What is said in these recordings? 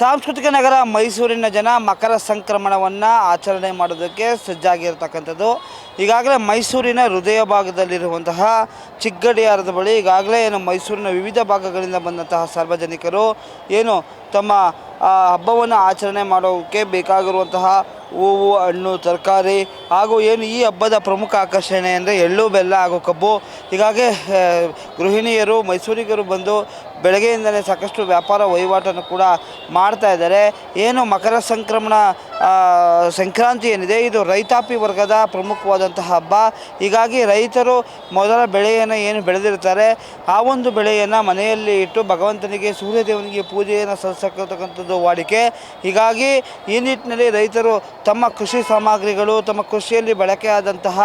ಸಾಂಸ್ಕೃತಿಕ ನಗರ ಮೈಸೂರಿನ ಜನ ಮಕರ ಸಂಕ್ರಮಣವನ್ನು ಆಚರಣೆ ಮಾಡೋದಕ್ಕೆ ಸಜ್ಜಾಗಿರ್ತಕ್ಕಂಥದ್ದು. ಈಗಾಗಲೇ ಮೈಸೂರಿನ ಹೃದಯ ಭಾಗದಲ್ಲಿರುವಂತಹ ಚಿಕ್ಕಗಡಿಯಾರದ ಬಳಿ ಈಗಾಗಲೇ ಏನು ಮೈಸೂರಿನ ವಿವಿಧ ಭಾಗಗಳಿಂದ ಬಂದಂತಹ ಸಾರ್ವಜನಿಕರು ಏನು ತಮ್ಮ ಹಬ್ಬವನ್ನು ಆಚರಣೆ ಮಾಡೋಕ್ಕೆ ಬೇಕಾಗಿರುವಂತಹ ಹೂವು, ಹಣ್ಣು, ತರಕಾರಿ ಹಾಗೂ ಏನು ಈ ಹಬ್ಬದ ಪ್ರಮುಖ ಆಕರ್ಷಣೆ ಅಂದರೆ ಎಳ್ಳು, ಬೆಲ್ಲ ಹಾಗೂ ಕಬ್ಬು. ಹೀಗಾಗಿ ಗೃಹಿಣಿಯರು ಮೈಸೂರಿಗರು ಬಂದು ಬೆಳಗ್ಗೆಯಿಂದಲೇ ಸಾಕಷ್ಟು ವ್ಯಾಪಾರ ವಹಿವಾಟನ್ನು ಕೂಡ ಮಾಡ್ತಾ ಇದ್ದಾರೆ. ಏನು ಮಕರ ಸಂಕ್ರಮಣ ಸಂಕ್ರಾಂತಿ ಏನಿದೆ? ಇದು ರೈತಾಪಿ ವರ್ಗದ ಪ್ರಮುಖವಾದಂತಹ ಹಬ್ಬ. ಹೀಗಾಗಿ ರೈತರು ಮೊದಲ ಬೆಳೆಯನ್ನು ಏನು ಬೆಳೆದಿರ್ತಾರೆ? ಆ ಒಂದು ಬೆಳೆಯನ್ನು ಮನೆಯಲ್ಲಿ ಇಟ್ಟು ಭಗವಂತನಿಗೆ ಸೂರ್ಯದೇವನಿಗೆ ಪೂಜೆಯನ್ನು ಸಲ್ಲಿಸತಕ್ಕಂಥದ್ದು ವಾಡಿಕೆ. ಹೀಗಾಗಿ ಈ ನಿಟ್ಟಿನಲ್ಲಿ ರೈತರು ತಮ್ಮ ಕೃಷಿ ಸಾಮಗ್ರಿಗಳು, ತಮ್ಮ ಕೃಷಿಯಲ್ಲಿ ಬಳಕೆಯಾದಂತಹ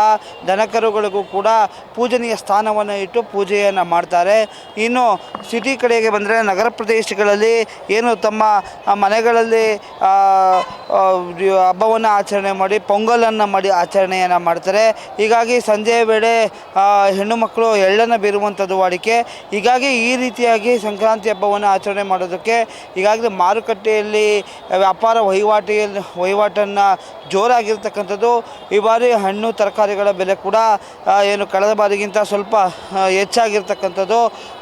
ದನಕರುಗಳಿಗೂ ಕೂಡ ಪೂಜನೀಯ ಸ್ಥಾನವನ್ನು ಇಟ್ಟು ಪೂಜೆಯನ್ನು ಮಾಡ್ತಾರೆ. ಇನ್ನು ಸಿಟಿ ಕಡೆಗೆ ಬಂದರೆ ನಗರ ಪ್ರದೇಶಗಳಲ್ಲಿ ಏನು ತಮ್ಮ ಮನೆಗಳಲ್ಲಿ ಹಬ್ಬವನ್ನು ಆಚರಣೆ ಮಾಡಿ, ಪೊಂಗಲನ್ನು ಮಾಡಿ ಆಚರಣೆಯನ್ನು ಮಾಡ್ತಾರೆ. ಹೀಗಾಗಿ ಸಂಜೆಯ ವೇಳೆ ಹೆಣ್ಣು ಮಕ್ಕಳು ಎಳ್ಳನ್ನು ಬೀರುವಂಥದ್ದು ವಾಡಿಕೆ. ಹೀಗಾಗಿ ಈ ರೀತಿಯಾಗಿ ಸಂಕ್ರಾಂತಿ ಹಬ್ಬವನ್ನು ಆಚರಣೆ ಮಾಡೋದಕ್ಕೆ ಈಗಾಗಲೇ ಮಾರುಕಟ್ಟೆಯಲ್ಲಿ, ವ್ಯಾಪಾರ ವಹಿವಾಟಿಯಲ್ಲಿ, ವಹಿವಾಟನ್ನು ಜೋರಾಗಿರ್ತಕ್ಕಂಥದ್ದು. ಈ ಬಾರಿ ಹಣ್ಣು, ತರಕಾರಿಗಳ ಬೆಲೆ ಕೂಡ ಏನು ಕಳೆದ ಬಾರಿಗಿಂತ ಸ್ವಲ್ಪ ಹೆಚ್ಚಾಗಿರ್ತಕ್ಕಂಥದ್ದು.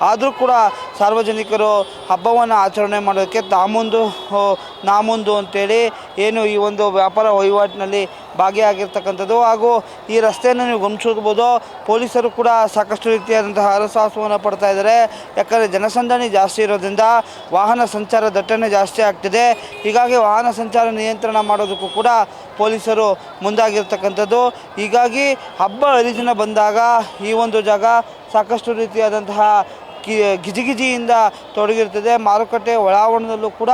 ಆದರೂ ಕೂಡ ಸಾರ್ವಜನಿಕರು ಹಬ್ಬವನ್ನು ಆಚರಣೆ ಮಾಡೋದಕ್ಕೆ ತಾಮುಂದು ನಾಮುಂದು ಅಂತೇಳಿ ಏನು ಈ ಒಂದು ವ್ಯಾಪಾರ ವಹಿವಾಟಿನಲ್ಲಿ ಭಾಗಿಯಾಗಿರ್ತಕ್ಕಂಥದ್ದು. ಹಾಗೂ ಈ ರಸ್ತೆಯನ್ನು ನೀವು ಗಮನಿಸಬಹುದು ಪೊಲೀಸರು ಕೂಡ ಸಾಕಷ್ಟು ರೀತಿಯಾದಂತಹ ಹರಸಾಹಸವನ್ನು ಪಡ್ತಾ ಇದ್ದಾರೆ. ಯಾಕಂದರೆ ಜನಸಂದಣಿ ಜಾಸ್ತಿ ಇರೋದ್ರಿಂದ ವಾಹನ ಸಂಚಾರ ದಟ್ಟಣೆ ಜಾಸ್ತಿ ಆಗ್ತಿದೆ. ಹೀಗಾಗಿ ವಾಹನ ಸಂಚಾರ ನಿಯಂತ್ರಣ ಮಾಡೋದಕ್ಕೂ ಕೂಡ ಪೊಲೀಸರು ಮುಂದಾಗಿರ್ತಕ್ಕಂಥದ್ದು. ಹೀಗಾಗಿ ಹಬ್ಬ ಹರಿದಿನ ಬಂದಾಗ ಈ ಒಂದು ಜಾಗ ಸಾಕಷ್ಟು ರೀತಿಯಾದಂತಹ ಕಿ ಗಿಜಿಗಿಜಿಯಿಂದ ತೊಡಗಿರ್ತದೆ. ಮಾರುಕಟ್ಟೆ ಒಳಾವರಣದಲ್ಲೂ ಕೂಡ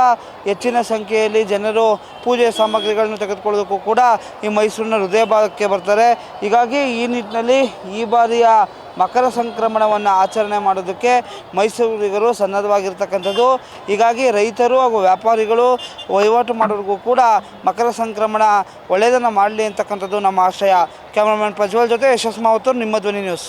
ಹೆಚ್ಚಿನ ಸಂಖ್ಯೆಯಲ್ಲಿ ಜನರು ಪೂಜೆ ಸಾಮಗ್ರಿಗಳನ್ನು ತೆಗೆದುಕೊಳ್ಳೋದಕ್ಕೂ ಕೂಡ ಈ ಮೈಸೂರಿನ ಹೃದಯ ಭಾಗಕ್ಕೆ ಬರ್ತಾರೆ. ಹೀಗಾಗಿ ಈ ನಿಟ್ಟಿನಲ್ಲಿ ಈ ಬಾರಿಯ ಮಕರ ಸಂಕ್ರಮಣವನ್ನು ಆಚರಣೆ ಮಾಡೋದಕ್ಕೆ ಮೈಸೂರಿಗರು ಸನ್ನದ್ಧವಾಗಿರ್ತಕ್ಕಂಥದ್ದು. ಹೀಗಾಗಿ ರೈತರು ಹಾಗೂ ವ್ಯಾಪಾರಿಗಳು ವಹಿವಾಟು ಮಾಡೋರಿಗೂ ಕೂಡ ಮಕರ ಸಂಕ್ರಮಣ ಒಳ್ಳೆಯದನ್ನು ಮಾಡಲಿ ಅಂತಕ್ಕಂಥದ್ದು ನಮ್ಮ ಆಶಯ. ಕ್ಯಾಮ್ರಾಮನ್ ಪ್ರಜ್ವಲ್ ಜೊತೆ ಯಶಸ್ ಮಾವತ್ತೂರು ನಿಮ್ಮ ಧ್ವನಿ ನ್ಯೂಸ್.